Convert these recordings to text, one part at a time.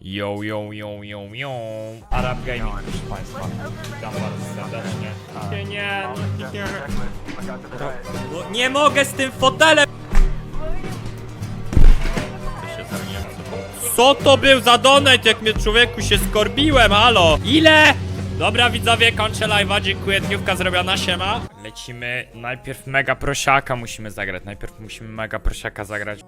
Yo, yo, yo, yo, yo. Arab Gaming, proszę Państwa. Witam bardzo serdecznie. Nie, nie, nie. No, nie mogę z tym fotelem! Co to- był za donate, jak mnie człowieku się skorbiłem, halo? Ile? Dobra widzowie, kończę live'a, dziękuję, dniówka zrobiona, siema. Lecimy, najpierw mega prosiaka musimy zagrać, najpierw musimy mega prosiaka zagrać.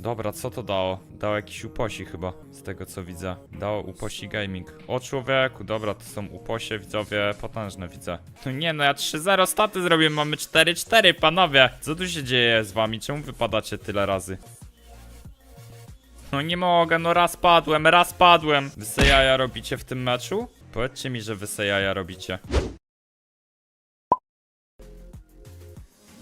Dobra, co to dało? Dało jakiś uposi chyba, z tego co widzę. Dało uposi gaming. O człowieku, dobra, to są uposie, widzowie, potężne widzę. No nie no, ja 3-0 staty zrobię, mamy 4-4, panowie. Co tu się dzieje z wami? Czemu wypadacie tyle razy? No nie mogę, no raz padłem, raz padłem. Wy se jaja robicie w tym meczu? Powiedzcie mi, że wy se jaja robicie.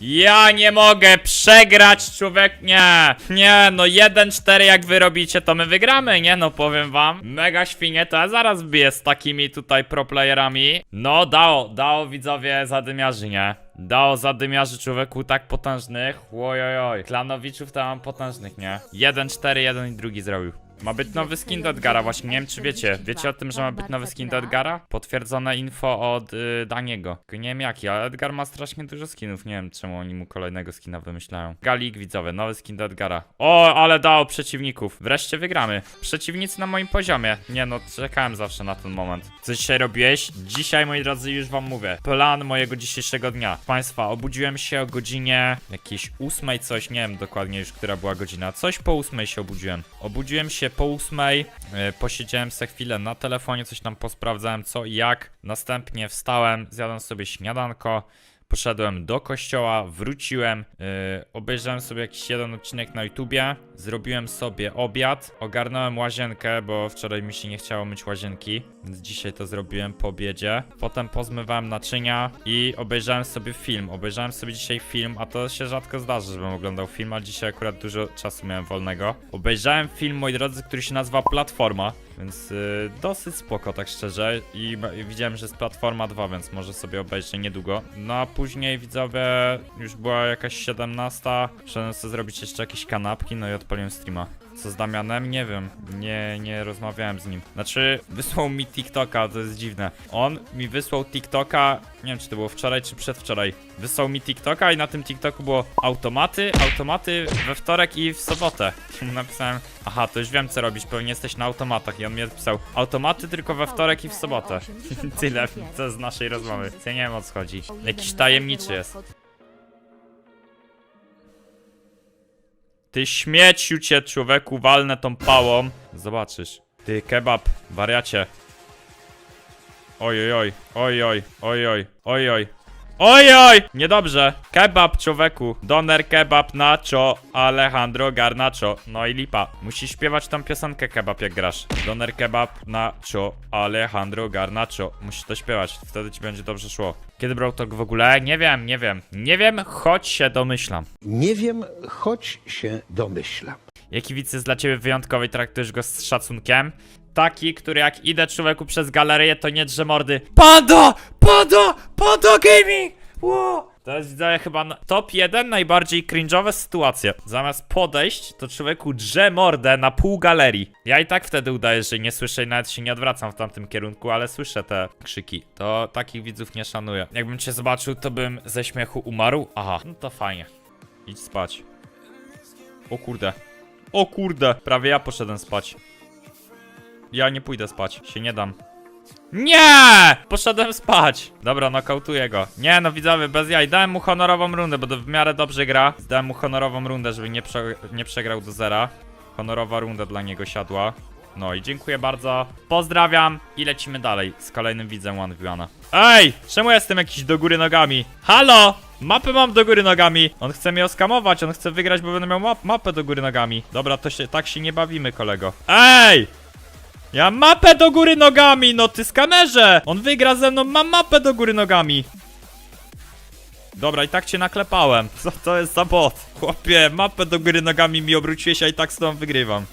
Ja nie mogę przegrać, człowiek. Nie, nie, no 1-4 jak wy robicie, to my wygramy, nie? No powiem wam. Mega świnie, to ja zaraz biję z takimi tutaj proplayerami. No, dało, dało widzowie zadymiarzy, nie? Dało zadymiarzy człowieku tak potężnych. Ojojoj. Klanowiczów to mam potężnych, nie? 1-4, jeden i drugi zrobił. Ma być nowy skin do Edgara, właśnie nie wiem czy wiecie. Wiecie o tym, że ma być nowy skin do Edgara? Potwierdzone info od y, Daniego. Tylko nie wiem jaki, ale Edgar ma strasznie dużo skinów. Nie wiem czemu oni mu kolejnego skina wymyślają. Galik widzowie, nowy skin do Edgara. O, ale dało przeciwników. Wreszcie wygramy. Przeciwnicy na moim poziomie. Nie no, czekałem zawsze na ten moment. Co dzisiaj robiłeś? Dzisiaj, moi drodzy, już wam mówię. Plan mojego dzisiejszego dnia. Państwa, obudziłem się o godzinie jakiejś ósmej coś, nie wiem dokładnie już, która była godzina. Coś po ósmej się obudziłem. Obudziłem się po ósmej, yy, posiedziałem se chwilę na telefonie, coś tam posprawdzałem co i jak. Następnie wstałem, zjadłem sobie śniadanko. Poszedłem do kościoła, wróciłem, yy, obejrzałem sobie jakiś jeden odcinek na YouTubie, zrobiłem sobie obiad, ogarnąłem łazienkę, bo wczoraj mi się nie chciało myć łazienki, więc dzisiaj to zrobiłem po obiedzie. Potem pozmywałem naczynia i obejrzałem sobie film. Obejrzałem sobie dzisiaj film, a to się rzadko zdarzy, żebym oglądał film, a dzisiaj akurat dużo czasu miałem wolnego. Obejrzałem film, moi drodzy, który się nazywa Platforma. Więc y, dosyć spoko, tak szczerze. I, i widziałem, że jest Platforma 2, więc może sobie obejrzę niedługo. No a później widzowie, już była jakaś 17. Szedłem sobie zrobić jeszcze jakieś kanapki, no i odpaliłem streama. Co z Damianem? Nie wiem. Nie, nie rozmawiałem z nim. Znaczy, wysłał mi TikToka, to jest dziwne. On mi wysłał TikToka, nie wiem czy to było wczoraj czy przedwczoraj. Wysłał mi TikToka i na tym TikToku było automaty, automaty we wtorek i w sobotę. Napisałem, aha, to już wiem co robić, pewnie jesteś na automatach. I on mi odpisał, automaty tylko we wtorek i w sobotę. Tyle, co z naszej rozmowy. Ja nie wiem o co chodzi. Jakiś tajemniczy jest. Ty śmieciu cię, człowieku, walnę tą pałą. Zobaczysz. Ty, kebab, wariacie. Oj, oj, oj, oj, oj, oj, oj, oj, oj. Oj, oj! Niedobrze. Kebab, człowieku. Doner, kebab, nacho, Alejandro Garnacho. No i lipa. Musisz śpiewać tą piosenkę kebab jak grasz. Doner, kebab, nacho, Alejandro Garnacho. Musisz to śpiewać, wtedy ci będzie dobrze szło. Kiedy brał to w ogóle? Nie wiem, nie wiem. Nie wiem, choć się domyślam. Nie wiem, choć się domyślam. Jaki widz jest dla ciebie wyjątkowy i traktujesz go z szacunkiem? Taki, który jak idę człowieku przez galerię, to nie drze mordy. Pando! Pando! Pando Gaming! Wow! To jest widzowie chyba na- top 1 najbardziej cringe'owe sytuacje. Zamiast podejść, to człowieku drze mordę na pół galerii. Ja i tak wtedy udaję, że nie słyszę i nawet się nie odwracam w tamtym kierunku, ale słyszę te krzyki. To takich widzów nie szanuję. Jakbym cię zobaczył, to bym ze śmiechu umarł. Aha, no to fajnie. Idź spać. O kurde. O kurde, prawie ja poszedłem spać. Ja nie pójdę spać, się nie dam. Nie! Poszedłem spać. Dobra, nokautuję go. Nie no, widzowie, bez jaj. Dałem mu honorową rundę, bo w miarę dobrze gra. Dałem mu honorową rundę, żeby nie, prze nie przegrał do zera. Honorowa runda dla niego siadła. No i dziękuję bardzo. Pozdrawiam i lecimy dalej z kolejnym widzem One v Ej! Czemu jestem jakiś do góry nogami? Halo! Mapę mam do góry nogami. On chce mnie oskamować, on chce wygrać, bo będę miał map mapę do góry nogami. Dobra, to się tak się nie bawimy, kolego. Ej! Ja mapę do góry nogami, no ty skamerze! On wygra ze mną, mam mapę do góry nogami. Dobra, i tak cię naklepałem. Co to jest za bot? Chłopie, mapę do góry nogami mi obróciłeś, a i tak z tobą wygrywam.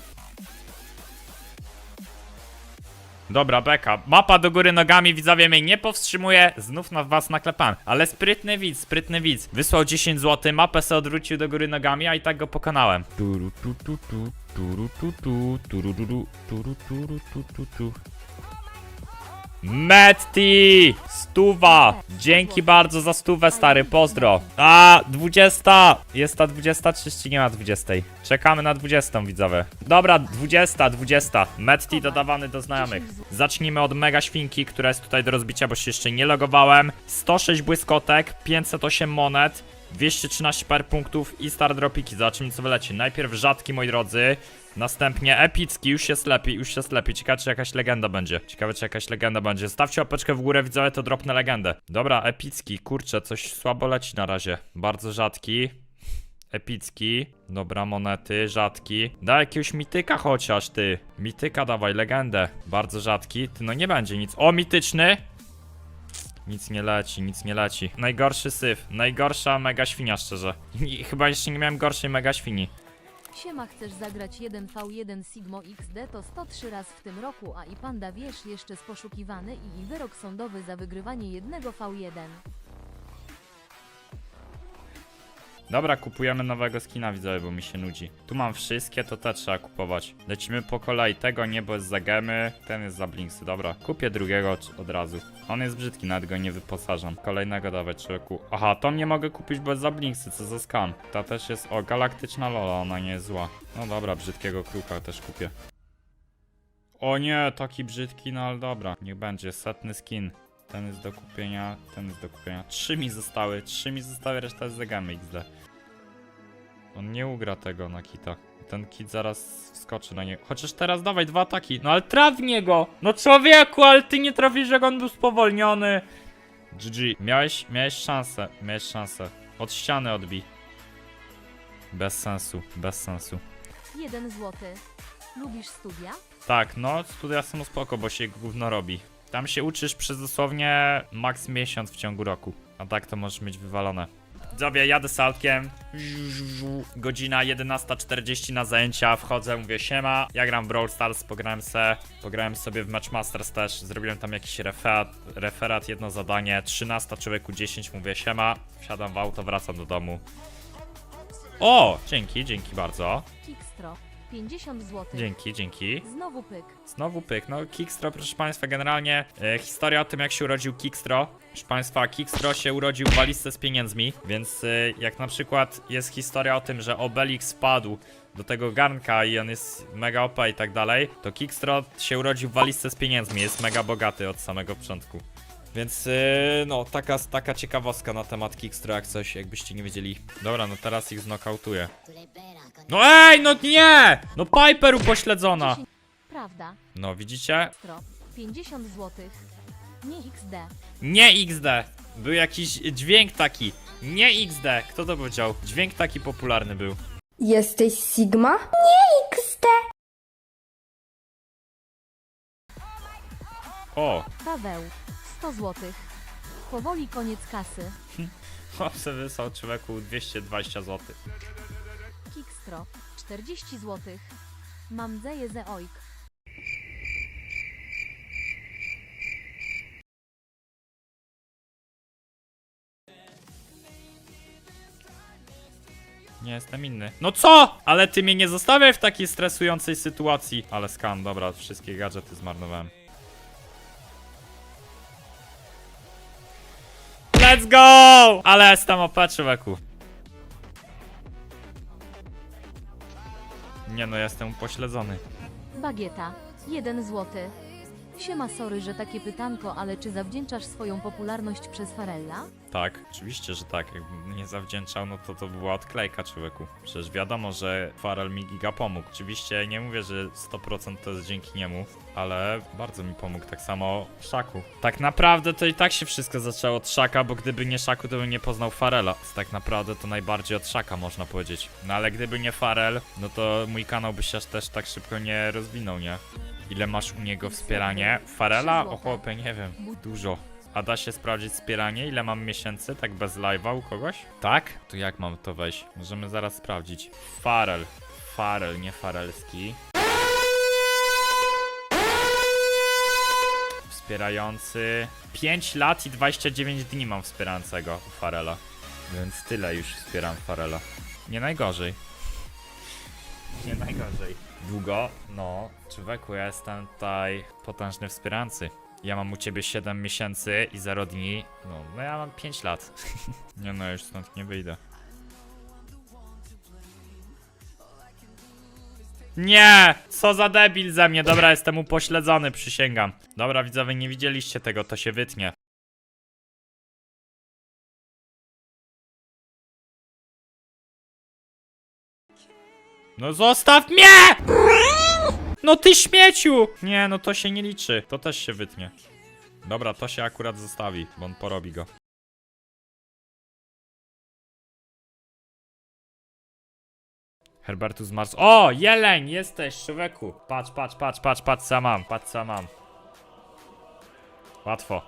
Dobra, beka. Mapa do góry nogami, widzowie mnie nie powstrzymuje. Znów na was naklepałem. Ale sprytny widz, sprytny widz. Wysłał 10 zł, mapę se odwrócił do góry nogami, a i tak go pokonałem. Turu, tu, tu, tu, turu, tu, tu, turu, tu, tu, turu, tu, tu, tu. Metti! Stuwa! Dzięki bardzo za stówę, stary, pozdro. A, 20! Jest ta 20, czy jeszcze nie ma 20? Czekamy na 20, widzowie. Dobra, 20, 20. Metti dodawany do znajomych. Zacznijmy od mega świnki, która jest tutaj do rozbicia, bo się jeszcze nie logowałem. 106 błyskotek, 508 monet. 213 par punktów i star dropiki. Zobaczymy co wyleci. Najpierw rzadki, moi drodzy. Następnie epicki, już jest lepiej, już jest lepiej. Ciekawe, czy jakaś legenda będzie. Ciekawe, czy jakaś legenda będzie. Stawcie łapeczkę w górę, widzowie, to dropnę legendę. Dobra, epicki, kurczę, coś słabo leci na razie. Bardzo rzadki. Epicki. Dobra, monety, rzadki. Daj jakiegoś mityka chociaż, ty. Mityka dawaj, legendę. Bardzo rzadki. Ty, no nie będzie nic. O, mityczny. Nic nie leci, nic nie leci. Najgorszy syf. Najgorsza mega świnia, szczerze. I chyba jeszcze nie miałem gorszej mega świni. Siema chcesz zagrać 1v1 Sigmo XD to 103 raz w tym roku a i panda wiesz jeszcze z poszukiwany i, i wyrok sądowy za wygrywanie 1v1. Dobra, kupujemy nowego skina, widzowie, bo mi się nudzi. Tu mam wszystkie, to te trzeba kupować. Lecimy po kolei. Tego niebo jest za gemy, ten jest za blinksy. Dobra, kupię drugiego od- razu. On jest brzydki, nawet go nie wyposażam. Kolejnego dawać człowieku. Aha, to nie mogę kupić, bo jest za blinksy, co za skam. Ta też jest, o, galaktyczna lola, ona nie jest zła. No dobra, brzydkiego kruka też kupię. O nie, taki brzydki, no ale dobra, niech będzie. Setny skin. Ten jest do kupienia, ten jest do kupienia. Trzy mi zostały, trzy mi zostały, reszta gemy XD. On nie ugra tego na kita. Ten kit zaraz wskoczy na niego. Chociaż teraz dawaj dwa ataki. No ale traf w niego! No człowieku, ale ty nie trafisz, jak on był spowolniony. GG. Miałeś, miałeś szansę, miałeś szansę. Od ściany odbij. Bez sensu, bez sensu. 1 złoty. Lubisz studia? Tak, no studia są spoko, bo się gówno robi. Tam się uczysz przez dosłownie max miesiąc w ciągu roku. A tak to możesz mieć wywalone. Widzowie, jadę saltkiem. Godzina 11.40 na zajęcia. Wchodzę, mówię siema. Ja gram w Brawl Stars, pograłem se. Pograłem sobie w Matchmasters też. Zrobiłem tam jakiś referat, referat jedno zadanie. 13 człowieku 10, mówię siema. Wsiadam w auto, wracam do domu. O! Dzięki, dzięki bardzo. Kickstro. 50 zł. Dzięki, dzięki. Znowu pyk. Znowu pyk. No, Kickstro, proszę Państwa, generalnie e, historia o tym, jak się urodził Kickstro. Proszę Państwa, Kickstro się urodził w walizce z pieniędzmi, więc e, jak na przykład jest historia o tym, że Obelix wpadł do tego garnka i on jest mega OP i tak dalej, to Kickstro się urodził w walizce z pieniędzmi, jest mega bogaty od samego początku. Więc e, no, taka, taka ciekawostka na temat Kickstro, jak coś, jakbyście nie wiedzieli. Dobra, no teraz ich znokautuję. No ej, no nie! No Piper upośledzona! 10... Prawda. No, widzicie? Stro. 50 zł. Nie XD. Nie XD. Był jakiś dźwięk taki. Nie XD. Kto to powiedział? Dźwięk taki popularny był. Jesteś Sigma? Nie XD. O, Paweł. 100 zł. Powoli koniec kasy. se wysłał człowieku 220 zł. Kickstro. 40 zł. Mam dzeje ze ojk. Nie jestem inny. No co? Ale ty mnie nie zostawiaj w takiej stresującej sytuacji. Ale skam, dobra, wszystkie gadżety zmarnowałem. Let's go! Ale jestem OP, człowieku. Nie no, jestem upośledzony. Bagieta. 1 zł. Siema, sorry, że takie pytanko, ale czy zawdzięczasz swoją popularność przez Farella? Tak, oczywiście, że tak. Jakbym nie zawdzięczał, no to to była odklejka człowieku. Przecież wiadomo, że Farel mi giga pomógł. Oczywiście nie mówię, że 100% to jest dzięki niemu, ale bardzo mi pomógł. Tak samo Szaku. Tak naprawdę to i tak się wszystko zaczęło od Szaka, bo gdyby nie Szaku, to bym nie poznał Farela. Tak naprawdę to najbardziej od Szaka można powiedzieć. No ale gdyby nie Farel, no to mój kanał by się aż też tak szybko nie rozwinął, nie? Ile masz u niego wspieranie? Farela? O chłopie, nie wiem. Dużo. A da się sprawdzić wspieranie? Ile mam miesięcy? Tak bez live'a u kogoś? Tak? To jak mam to wejść? Możemy zaraz sprawdzić. Farel. Farel, nie Farelski. Wspierający. 5 lat i 29 dni mam wspierającego u Farela. Więc tyle już wspieram Farela. Nie najgorzej. Nie najgorzej długo. No, człowieku, ja jestem tutaj potężny wspierający. Ja mam u ciebie 7 miesięcy i 0 dni. No, no ja mam 5 lat. nie no, już stąd nie wyjdę. Nie! Co za debil ze mnie. Dobra, jestem upośledzony, przysięgam. Dobra, widzowie, nie widzieliście tego, to się wytnie. No zostaw mnie! No ty śmieciu! Nie, no to się nie liczy. To też się wytnie. Dobra, to się akurat zostawi, bo on porobi go. Herbertus Mars. O, jeleń, jesteś, człowieku. Patrz, patrz, patrz, patrz, patrz, co mam, patrz, co mam. Łatwo.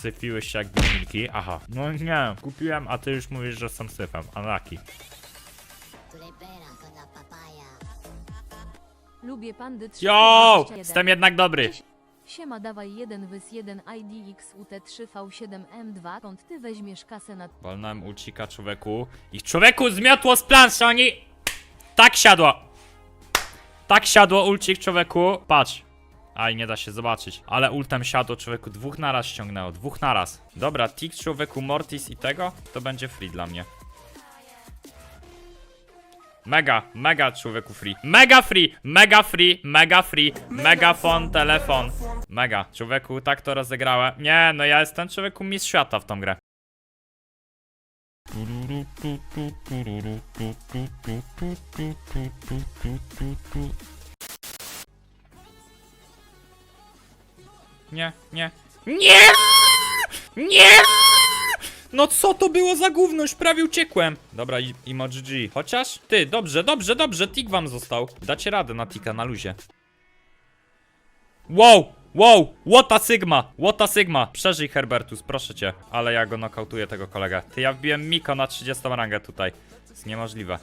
syfiłeś się jak gminki. Aha. No nie, kupiłem, a ty już mówisz, że sam syfem. Anaki. Lubię pandy 3. Yo! Jestem jednak dobry. Siema dawaj 1 wys 1 IDX UT3V7M2 ty weźmiesz kasę na... Ucika człowieku i człowieku zmiotło z planszy, oni... Tak siadło! Tak siadło ulcik człowieku, patrz. Aj, nie da się zobaczyć. Ale ultem siadło, człowieku, dwóch na naraz ściągnęło, dwóch naraz. Dobra, tik człowieku, Mortis i tego, to będzie free dla mnie. Mega, mega człowieku free. Mega free, mega free, mega free, megafon, telefon. Mega, człowieku, tak to rozegrałem. Nie, no ja jestem człowieku mistrz świata w tą grę. nie, nie. Nie! Nie! No co to było za gówno? Już prawie uciekłem. Dobra, i, i ma GG. Chociaż, ty, dobrze, dobrze, dobrze, tik wam został. Dacie radę na tika, na luzie. Wow, wow, łota sigma, łota sigma. Przeżyj Herbertus, proszę cię. Ale ja go nokautuję, tego kolegę. Ty, ja wbiłem Miko na 30 rangę tutaj. Jest niemożliwe.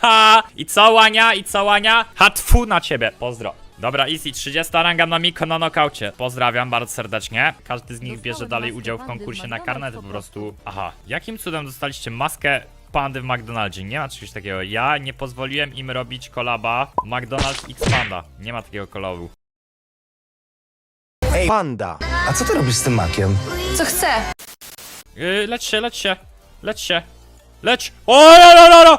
Ha! I całania, i całania. Ha, tfu na ciebie. Pozdro. Dobra, easy, 30 ranga na Miko na nokaucie. Pozdrawiam bardzo serdecznie. Każdy z nich bierze dalej udział w konkursie na karnet po prostu. Aha, jakim cudem dostaliście maskę pandy w McDonaldzie. Nie ma czegoś takiego. Ja nie pozwoliłem im robić kolaba McDonald's X Panda. Nie ma takiego kolabu. Panda, a co ty robisz z tym makiem? Co chcę? Yy, lecz się, lecz się, lecz się, lecz. O, no, no, no, no.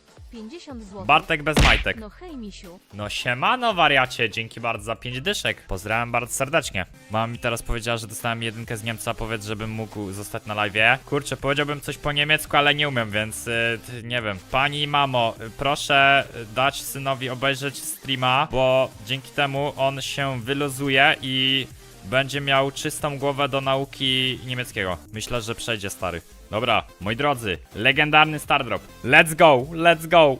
50 zł. Bartek bez majtek. No hej misiu. No siemano wariacie, dzięki bardzo za 5 dyszek. Pozdrawiam bardzo serdecznie. Mama mi teraz powiedziała, że dostałem jedynkę z Niemca, powiedz, żebym mógł zostać na live. Kurczę, powiedziałbym coś po niemiecku, ale nie umiem, więc y, nie wiem. Pani mamo, y, proszę y, dać synowi obejrzeć streama, bo dzięki temu on się wyluzuje i będzie miał czystą głowę do nauki niemieckiego. Myślę, że przejdzie stary. Dobra, moi drodzy, legendarny Stardrop. Let's go, let's go.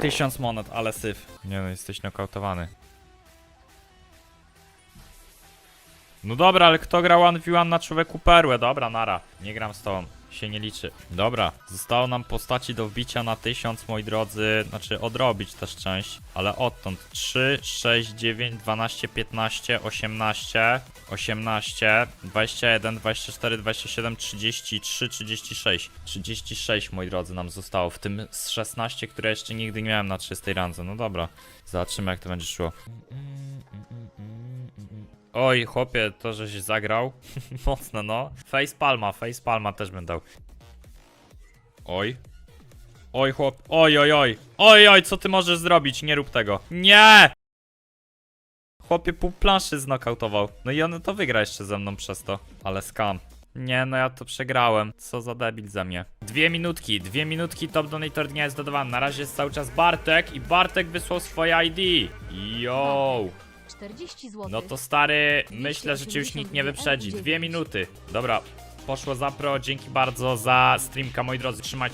Tysiąc monet, ale syf. Nie no, jesteś nokautowany. No dobra, ale kto grał 1v1 na człowieku perłę? Dobra, nara. Nie gram z tobą. Się nie liczy. Dobra, zostało nam postaci do wbicia na 1000, moi drodzy. Znaczy, odrobić też część, ale odtąd 3, 6, 9, 12, 15, 18, 18, 21, 24, 27, 33, 36. 36, moi drodzy, nam zostało. W tym z 16, które jeszcze nigdy nie miałem na 300 randze. No dobra, zobaczymy jak to będzie szło. Oj, chłopie, to żeś zagrał. Mocno, no. Face palma, face palma też bym dał. Oj. Oj, chłop. Oj, oj, oj. Oj, oj, co ty możesz zrobić? Nie rób tego. Nie! Chłopie pół planszy znokautował. No i on to wygra jeszcze ze mną przez to. Ale skam. Nie, no ja to przegrałem. Co za debil ze mnie. Dwie minutki, dwie minutki top donator dnia jest dodawany. Na razie jest cały czas Bartek i Bartek wysłał swoje ID. Yo! 40 zł. No to stary, myślę, że cię już nikt nie wyprzedzi. Dwie minuty. Dobra, Poszło za pro, dzięki bardzo za streamka, moi drodzy. Trzymajcie